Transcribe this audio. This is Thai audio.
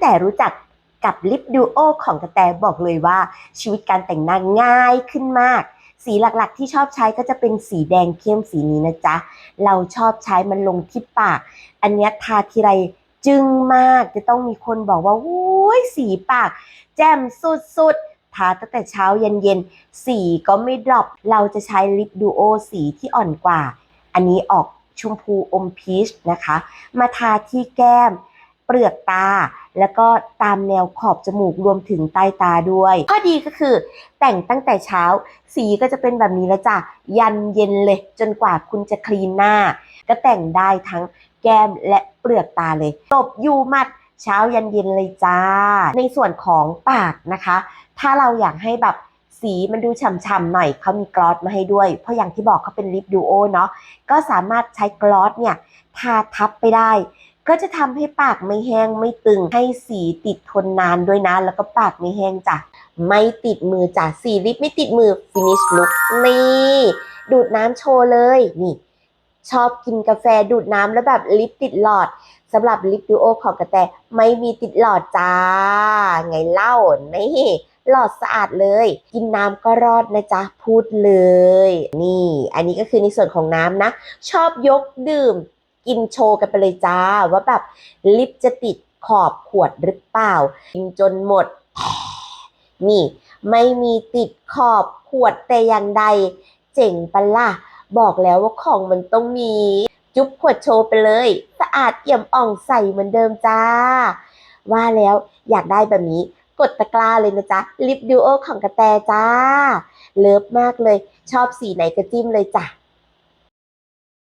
แต่รู้จักกับลิปดูโอของกระแตบอกเลยว่าชีวิตการแต่งหน้าง่ายขึ้นมาก สีหลักๆที่ชอบใช้ก็จะเป็นสีแดงเข้มสีนี้นะจ๊ะ เราชอบใช้มันลงที่ปาก อันนี้ทาทีไรจึงมากจะต้องมีคนบอกว่าโอ้ยสีปาก แจ่มสุดๆ ทาตั้งแต่เช้าเย็นๆ สีก็ไม่ดรอป เราจะใช้ลิปดูโอสีที่อ่อนกว่า อันนี้ออกชมพูอมพีชนะคะ มาทาที่แก้ม เปลือกตา แล้วก็ตามแนวขอบจมูกรวมถึงใต้ตาด้วย ข้อดีก็คือ แต่งตั้งแต่เช้า สีก็จะเป็นแบบนี้แล้วจ้ะยันเย็นเลย จนกว่าคุณจะคลีนหน้า ก็แต่งได้ทั้งแก้มและเปลือกตาเลยตบอยู่มัดเช้ายันเย็นเลยจ้า ในส่วนของปากนะคะ ถ้าเราอยากให้แบบสีมันดูฉ่ำๆหน่อยเขามีกลอสมาให้ด้วย เพราะอย่างที่บอกเขาเป็นลิปดูโอเนาะก็สามารถใช้กลอสเนี่ยทาทับไปได้ ก็จะทำให้ปากไม่แห้งไม่ตึง ให้สีติดทนนานด้วยนะ แล้วก็ปากไม่แห้งจ้ะ ไม่ติดมือจ้ะ สีลิปไม่ติดมือ finish look นี่ ดูดน้ำโชว์เลย นี่ ชอบกินกาแฟดูดน้ำแล้วแบบลิปติดหลอดสำหรับลิปดูโอของกระแตไม่มีติดหลอดจ้า ไงเล่า นี่หลอดสะอาดเลย กินน้ำก็รอดนะจ๊ะ พูดเลย นี่ อันนี้ก็คือในส่วนของน้ำนะ ชอบยกดื่ม กินโชว์กันไปเลยจ้า ว่าแบบลิปจะติดขอบขวดหรือเปล่า กินจนหมด นี่ ไม่มีติดขอบขวดแต่อย่างใด เจ๋งปะล่ะ บอกแล้วว่าของมันต้องมี จุ๊บขวดโชว์ไปเลย สะอาดเอี่ยมอ่องใสเหมือนเดิมจ้า ว่าแล้วอยากได้แบบนี้กดตะกร้าเลยนะจ๊ะ ลิปดูโอของกระแตจ้า เลิฟมากเลย ชอบสีไหนก็จิ้มเลยจ้ะ